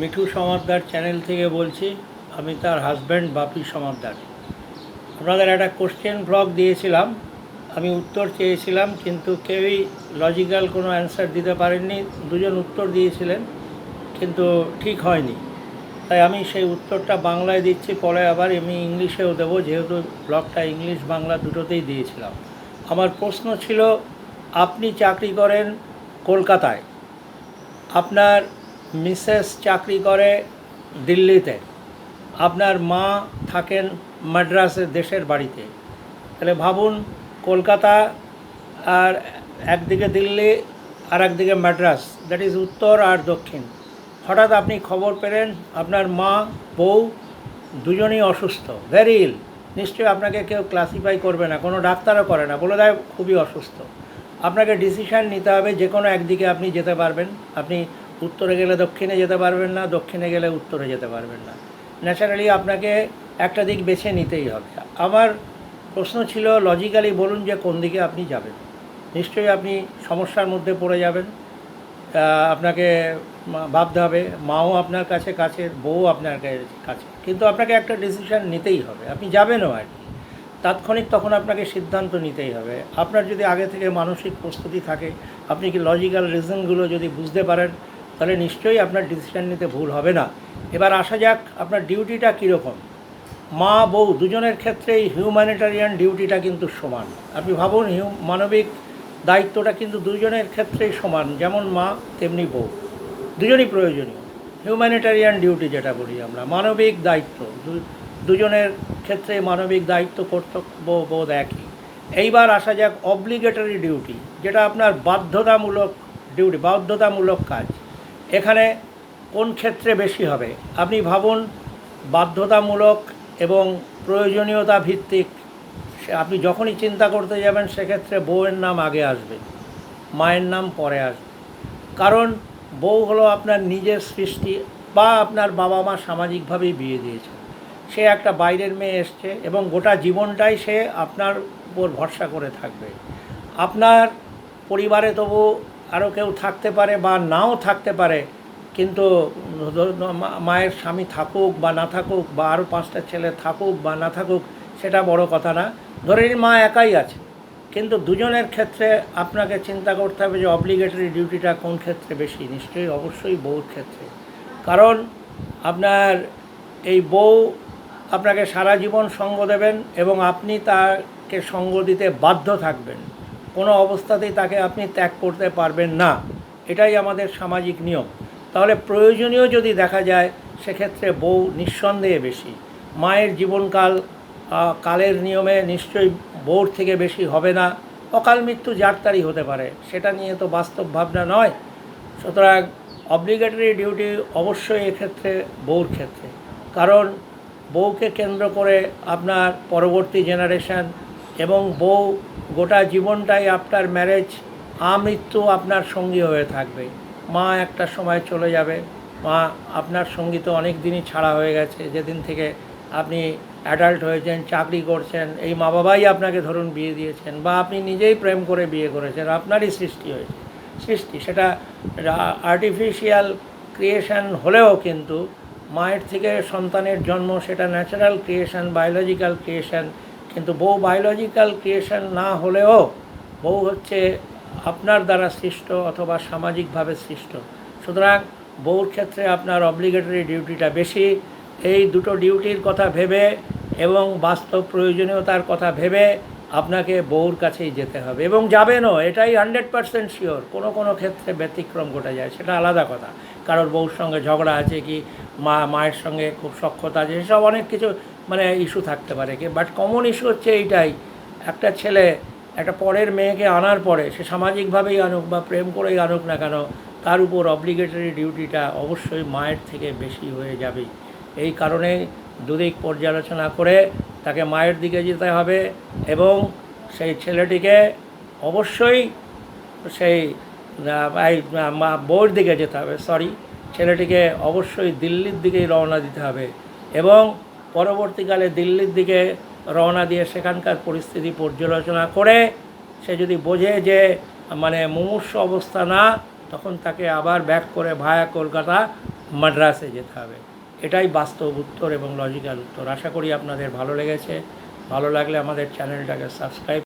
Mithu Samaddar channel থেকে বলছি, আমি তার হাজব্যান্ড বাপি সমাদ্দার। আপনাদের একটা কোশ্চেন ব্লগ দিয়েছিলাম, আমি উত্তর চেয়েছিলাম, কিন্তু কেউই লজিক্যাল কোনো অ্যান্সার দিতে পারেননি, দুজন উত্তর দিয়েছিলেন, কিন্তু ঠিক হয়নি। তাই আমি সেই উত্তরটা বাংলায় দিচ্ছি, পরে আবার আমি ইংলিশেও দেবো, যেহেতু ব্লগটা ইংলিশ বাংলা দুটোতেই দিয়েছিলাম। আমার প্রশ্ন ছিল, আপনি চাকরি করেন কলকাতায়, আপনার মিসেস চাকরি করে দিল্লিতে। আপনার মা থাকেন মাদ্রাসে দেশের বাড়িতে। তাহলে ভাবুন, কলকাতা আর একদিকে দিল্লি আর একদিকে মাদ্রাস। দ্যাট ইজ উত্তর আর দক্ষিণ। হঠাৎ আপনি খবর পেলেন, আপনার মা, বউ দুজনেই অসুস্থ। ভেরি ইল নিশ্চয়ই আপনাকে কেউ ক্লাসিফাই করবে না, কোনো ডাক্তারও করে না। বলে দেয়, খুবই অসুস্থ। আপনাকে ডিসিশান নিতে হবে যে কোনো একদিকে আপনি যেতে পারবেন। আপনি উত্তরে গেলে দক্ষিণে যেতে পারবেন না, দক্ষিণে গেলে উত্তরে যেতে পারবেন না। ন্যাচারালি আপনাকে একটা দিক বেছে নিতেই হবে। আমার প্রশ্ন ছিল লজিক্যালি বলুন যে কোন দিকে আপনি যাবেন। নিশ্চয়ই আপনি সমস্যার মধ্যে পড়ে যাবেন। আপনাকে ভাবতে হবে, মাও আপনার কাছে কাছে বউ আপনার কাছে কিন্তু আপনাকে একটা ডিসিশন নিতেই হবে। আপনি যাবেনও আর কি। তাৎক্ষণিক তখন আপনাকে সিদ্ধান্ত নিতেই হবে। আপনার যদি আগে থেকে মানসিক প্রস্তুতি থাকে, আপনি কি লজিক্যাল রিজনগুলো যদি বুঝতে পারেন তাহলে নিশ্চয়ই আপনার ডিসিশন নিতে ভুল হবে না। এবার আসা যাক আপনার ডিউটিটা কীরকম। মা, বউ দুজনের ক্ষেত্রেই হিউম্যানিটারিয়ান ডিউটিটা কিন্তু সমান। আপনি ভাবুন, হিউ, মানবিক দায়িত্বটা কিন্তু দুজনের ক্ষেত্রেই সমান, যেমন মা, তেমনি বউ। দুজনই প্রয়োজনীয়। হিউম্যানিটারিয়ান ডিউটি যেটা বলি আমরা, মানবিক দায়িত্ব। দুজনের ক্ষেত্রে মানবিক দায়িত্ব, কর্তব্য বোধ একই। এইবার আসা যাক অব্লিগেটরি ডিউটি যেটা আপনার বাধ্যতামূলক ডিউটি বাধ্যতামূলক কাজ। এখানে কোন ক্ষেত্রে বেশি হবে? আপনি ভাবুন, বাধ্যতামূলক এবং প্রয়োজনীয়তা ভিত্তিক। আপনি যখনই চিন্তা করতে যাবেন, সেক্ষেত্রে বউয়ের নাম আগে আসবে, মায়ের নাম পরে আসবে। কারণ বউ হলো আপনার নিজের সৃষ্টি বা আপনার বাবা মা সামাজিকভাবেই বিয়ে দিয়েছে। সে একটা বাইরের মেয়ে এসছে এবং গোটা জীবনটাই সে আপনার উপর ভরসা করে থাকবে। আপনার পরিবারে তবু আরও কেউ থাকতে পারে বা নাও থাকতে পারে, কিন্তু মায়ের স্বামী থাকুক বা না থাকুক বা আরও পাঁচটা ছেলে থাকুক বা না থাকুক, সেটা বড় কথা না। ধরে নিন মা একাই আছে, কিন্তু দুজনের ক্ষেত্রে আপনাকে চিন্তা করতে হবে যে অব্লিগেটরি ডিউটিটা কোন ক্ষেত্রে বেশি? নিশ্চয়ই অবশ্যই বউর ক্ষেত্রে। কারণ আপনার এই বউ আপনাকে সারা জীবন সঙ্গ দেবেন এবং আপনি তাকে সঙ্গ দিতে বাধ্য থাকবেন। কোনো অবস্থাতেই তাকে আপনি ত্যাগ করতে পারবেন না। এটাই আমাদের সামাজিক নিয়ম। তাহলে প্রয়োজনীয় যদি দেখা যায়, সেক্ষেত্রে বউ নিঃসন্দেহে বেশি। মায়ের জীবনকাল কালের নিয়মে নিশ্চয়ই বউর থেকে বেশি হবে না। অকাল মৃত্যু যার তারই হতে পারে। সেটা নিয়ে তো বাস্তব ভাবনা নয়। সুতরাং অব্লিগেটরি ডিউটি অবশ্যই এক্ষেত্রে বউর ক্ষেত্রে। কারণ বউকে কেন্দ্র করে আপনার পরবর্তী জেনারেশন এবং বউ গোটা জীবনটাই আপনার ম্যারেজ আমৃত্যু আপনার সঙ্গী হয়ে থাকবে। মা একটা সময় চলে যাবে। মা, আপনার সঙ্গী তো অনেক দিনই ছাড়া হয়ে গেছে। যেদিন থেকে আপনি অ্যাডাল্ট হয়েছেন, চাকরি করছেন, এই মা বাবাই আপনাকে ধরুন বিয়ে দিয়েছেন বা আপনি নিজেই প্রেম করে বিয়ে করেছেন, আপনারই সৃষ্টি হয়েছে। সৃষ্টি, সেটা আর্টিফিশিয়াল ক্রিয়েশন হলেও কিন্তু মায়ের থেকে সন্তানের জন্ম, সেটা ন্যাচারাল ক্রিয়েশন বায়োলজিক্যাল ক্রিয়েশন কিন্তু বউ বায়োলজিক্যাল ক্রিয়েশন না হলেও বউ হচ্ছে আপনার দ্বারা সৃষ্ট অথবা সামাজিকভাবে সৃষ্ট। সুতরাং বউর ক্ষেত্রে আপনার অব্লিগেটরি ডিউটিটা বেশি। এই দুটো ডিউটির কথা ভেবে এবং বাস্তব প্রয়োজনীয়তার কথা ভেবে আপনাকে বউর কাছেই যেতে হবে। এবং যাবেনও, এটাই হান্ড্রেড পারসেন্ট শিওর কোনো কোনো ক্ষেত্রে ব্যতিক্রম ঘটে যায়, সেটা আলাদা কথা। কারোর বউর সঙ্গে ঝগড়া আছে কি, মা, মায়ের সঙ্গে খুব সক্ষতা আছে, এসব অনেক কিছু মানে ইস্যু থাকতে পারে কি? বাট কমন ইস্যু হচ্ছে এইটাই। একটা ছেলে, একটা পরের মেয়েকে আনার পরে সে সামাজিকভাবেই আনুক বা প্রেম করেই আনুক না কেন, তার উপর অব্লিগেটরি ডিউটিটা অবশ্যই মায়ের থেকে বেশি হয়ে যাবে। এই কারণে দুদিক পর্যালোচনা করে তাকে মায়ের দিকে যেতে হবে এবং সেই ছেলেটিকে অবশ্যই সেই বউর দিকে যেতে হবে সরি ছেলেটিকে অবশ্যই দিল্লির দিকেই রওনা দিতে হবে এবং পরবর্তীকালে দিল্লির দিকে রওনা দিয়ে সেখানকার পরিস্থিতি পর্যালোচনা করে সে যদি বোঝে যে মানে মুমূর্ষ অবস্থা না, তখন তাকে আবার ব্যাক করে ভায়া কলকাতা মাদ্রাসে যেতে হবে। এটাই বাস্তব উত্তর এবং লজিক্যাল উত্তর। আশা করি আপনাদের ভালো লেগেছে। ভালো লাগলে আমাদের চ্যানেলটাকে সাবস্ক্রাইব